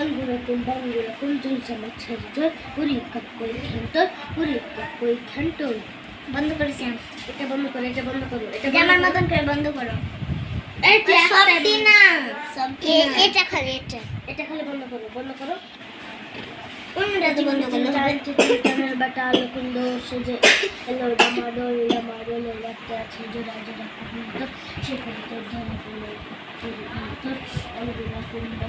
আঙ্গুরকুম বাঙ্গুরকুম ঝুলসা মাছের জল পুরি কাকই খান্তর পুরি কাকই খান্তর বন্ধ করেছি। এটা বন্ধ করো এটা বন্ধ করো এটা আমার মতন করে বন্ধ করো এটা। খালি এটা এটা খালি বন্ধ করো বন্ধ করো বাটা সেজে ডামাডোল ডামাডোলের বাচ্চা আছে জোড়া জোড়া কবিত সে কবিত ধরে পড়ল ভিতর অঙ্গুরা কুন্ডা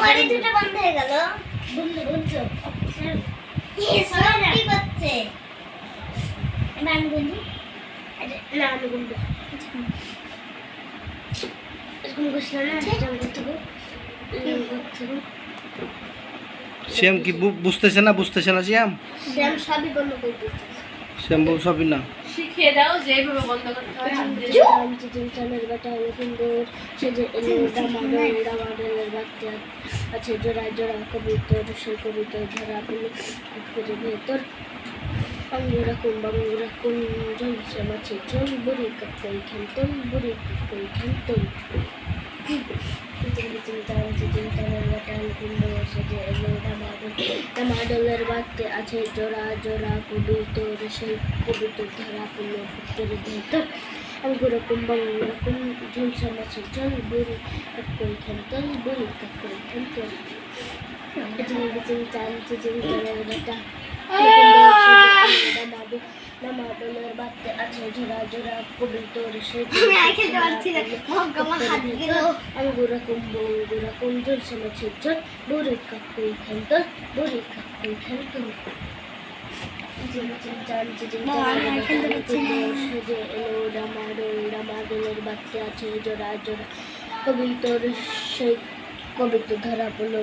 ওরে দুটো বন্ধ হয়ে গেল। বন্ধু বন্ধু সবটি করছে? এবার আমি বলি না আমি গুনবো এরকম করছিলাম না? শ্যাম কি বুঝতেছে না বুঝতেছে না শ্যাম? শ্যাম সবই বন্ধ করে দিচ্ছে শ্যাম বউ সবই না। শিখিয়ে দাও যেভাবে বন্ধ করতে হয় চালের বাটা সুন্দর সে যে এলো ডামাডোল ডামাডোলের বাচ্চা আছে জোড়া জোড়া কবিতর সেই কবিতর ধরা পড়ল করে ভেতর মাছে জল বুড়ি কাকই খান্তন বুড়ি কাকই খান্তন ডামাডোলের বাড়তে আছে জোড়া জোড়া কবিতর সেই কবিতর ধরা পড়ল ফুটের ভেতর অঙ্গুর কুম্বং রকম ঝুলসা মাছের জল বুড়ি কাকই খান্তন বুড়ি কাকই খান্তন চিং চিং চাল চিং চালের বেটা। বাড়তে আছে কবিতর সেই আমি আর খেলতে পারছি না। মগ হাত গেল। আঙ্গুরা কুম্ভ আঙ্গুরা কুম জলসা বুড়ি কাকই খান্তন বুড়ি কাকই খান্তন সেজে এলো ডামাডোল ডামাডোলের বাচ্চা আছে জোড়া জোড়া কবিতর সেই কবিতা ধরা পড়ল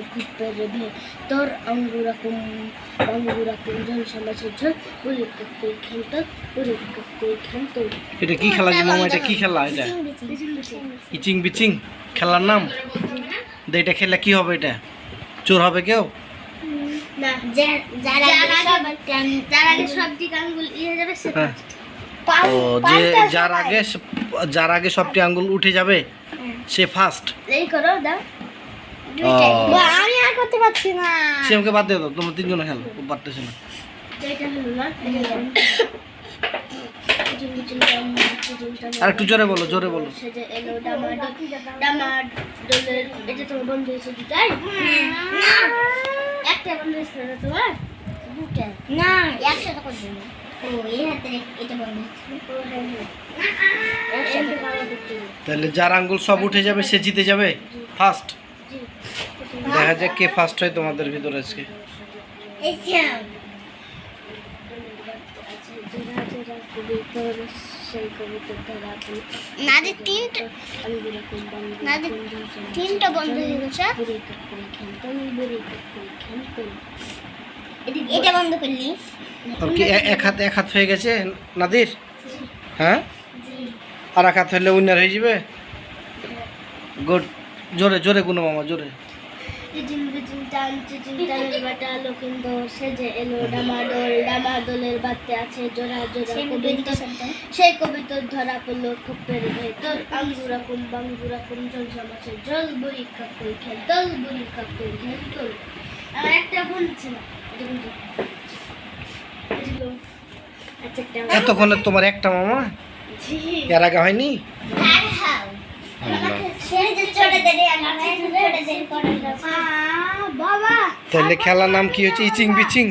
ভেতর আঙ্গুরা কুম আঙ্গুরা কুম এটা কি খেলা যে মামা এটা কি খেলা এটা? ইচিং বিচিং খেলার নাম? দে এটা খেললে কি হবে এটা? চোর হবে কেউ? না যা- যারা যার আগে- যার আগে সব দিক আঙ্গুল ইয়ে যাবে সে হ্যাঁ। ও যে যার আগে যার আগে সবটি আঙ্গুল উঠে যাবে সে ফার্স্ট এই করো দাও। করতে পারছি না। শ্যামকে বাদ দিয়ে দাও তোমরা তিনজনে খেলো ও পারতেছে না। এইটা হলো না আর একটু জোরে বলো জোরে বলো। না। না। তাহলে যার আঙ্গুল সব উঠে যাবে সে জিতে যাবে? ফার্স্ট দেখা যাক কে ফার্স্ট হয় তোমাদের ভিতরে আজকে। তিনটা বন্ধ হয়ে গেছে। এটা বন্ধ করলি। এক হাত এক হাত হয়ে গেছে নাদির? হ্যাঁ? আর এক হাত হলে উইনার হয়ে যাবে? গুড জোরে জোরে কোনো মামা জোরে। চিচিং বিচিং টান চিচিং টানের বাটা লকিন্দর সেজে এলো ডামাডোল ডামাডোলের বাড়তে আছে জোড়া জোড়া শব্দ। সেই কবিতর ধরা পড়ল খুপের ভেতর। আঙ্গুরা কুম বাঙ্গুরা কুম জল সমাসের জল বুড়ি কাকুই খেলতল বুড়ি কাকুই একটা বলছে না? এটা কিন্তু এটা হলো- আচ্ছা একটা এতক্ষণে তোমার একটা মামা? এর আগে হয়নি? আর তাহলে খেলার নাম কি হচ্ছে? ইচিং বিচিং